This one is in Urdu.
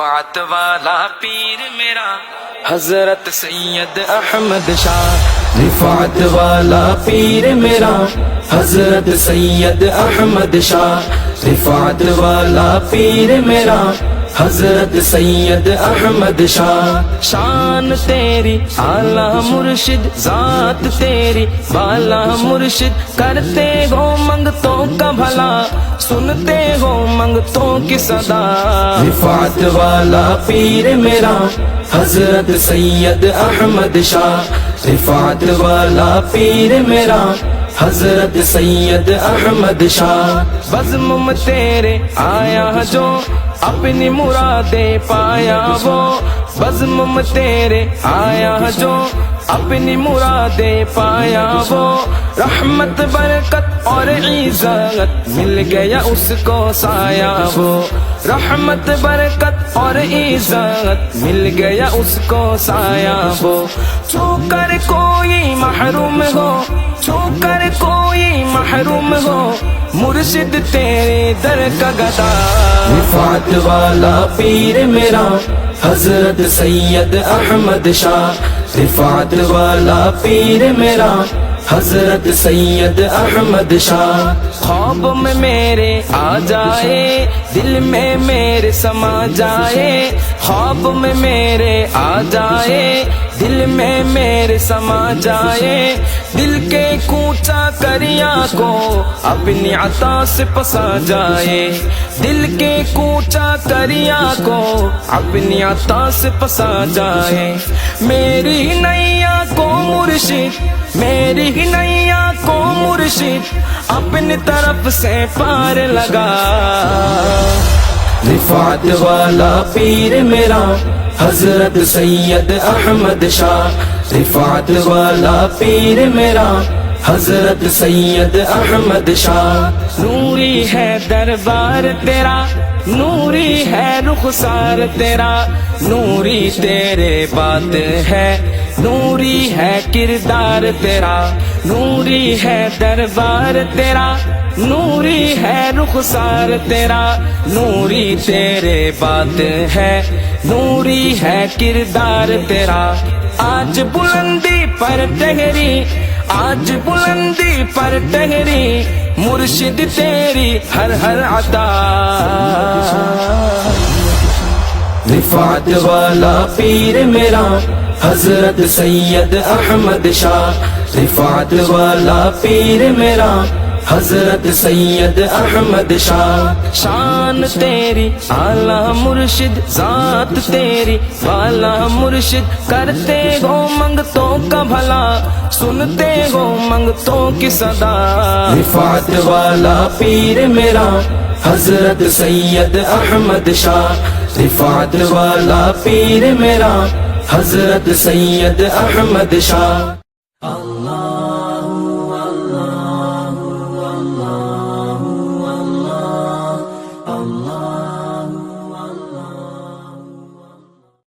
شفاعت والا پیر میرا، حضرت سید احمد شاہ۔ رفعت والا پیر میرا، حضرت سید احمد شاہ۔ رفعت والا پیر میرا حضرت سید احمد شاہ. شان تیری اعلی مرشد، ذات تیری. بالا مرشد، کرتے ہو منگتوں کا بھلا. سنتے ہو منگتوں کی صدا. رفعت والا پیر میرا، حضرت سید احمد شاہ. رفعت والا پیر میرا، حضرت سید احمد شاہ. بزم تیرے آیا جو اپنی مرادیں پایا وہ۔ بزم میں تیرے آیا جو۔ اپنی مرادیں پایا وہ۔ رحمت، برکت اور عزت مل گیا اس کو سایا وہ۔ رحمت، برکت اور عزت مل گیا اس کو سایا وہ۔ چھو کر کوئی محروم ہو، چھو کر محروم ہو، مرشد تیرے در کا گدا۔ رفعت والا پیر میرا، حضرت سید احمد شاہ۔ رفعت والا پیر میرا، حضرت سید احمد شاہ۔ خواب میں میرے آ جائے، دل میں میرے سما جائے۔ خواب میں میرے آ جائے، دل میں میرے سما جائے۔ دل کے کوچا کریا کو اپنی عطا سے پسا جائے۔ دل کے کوچا کریا کو اپنی عطا سے پسا جائے۔ میری نیا کو مرشد، میری نیا کو مرشد اپنی طرف سے پار لگا۔ رفعت والا پیر میرا، حضرت سید احمد شاہ۔ رفعت والا پیر میرا، حضرت سید احمد شاہ۔ نوری ہے دربار تیرا، نوری ہے رخسار تیرا۔ نوری تیرے بات ہے، نوری ہے کردار تیرا۔ نوری ہے دربار تیرا، نوری ہے رخسار تیرا۔ نوری تیرے بات ہے، نوری ہے کردار تیرا۔ آج بلندی پر ٹہری، آج بلندی پر ٹہری، مرشد تیری ہر ہر عطا۔ رفعت والا پیر میرا، حضرت سید احمد شاہ۔ رفعت والا پیر میرا حضرت سید احمد شاہ، شان تیری اعلی مرشد، ذات تیری والا مرشد، کرتے ہو منگتوں کا بھلا، سنتے ہو منگتوں کی صدا۔ رفعت والا پیر میرا، حضرت سید احمد شاہ۔ رفعت والا پیر میرا، حضرت سید احمد شاہ۔ اللہ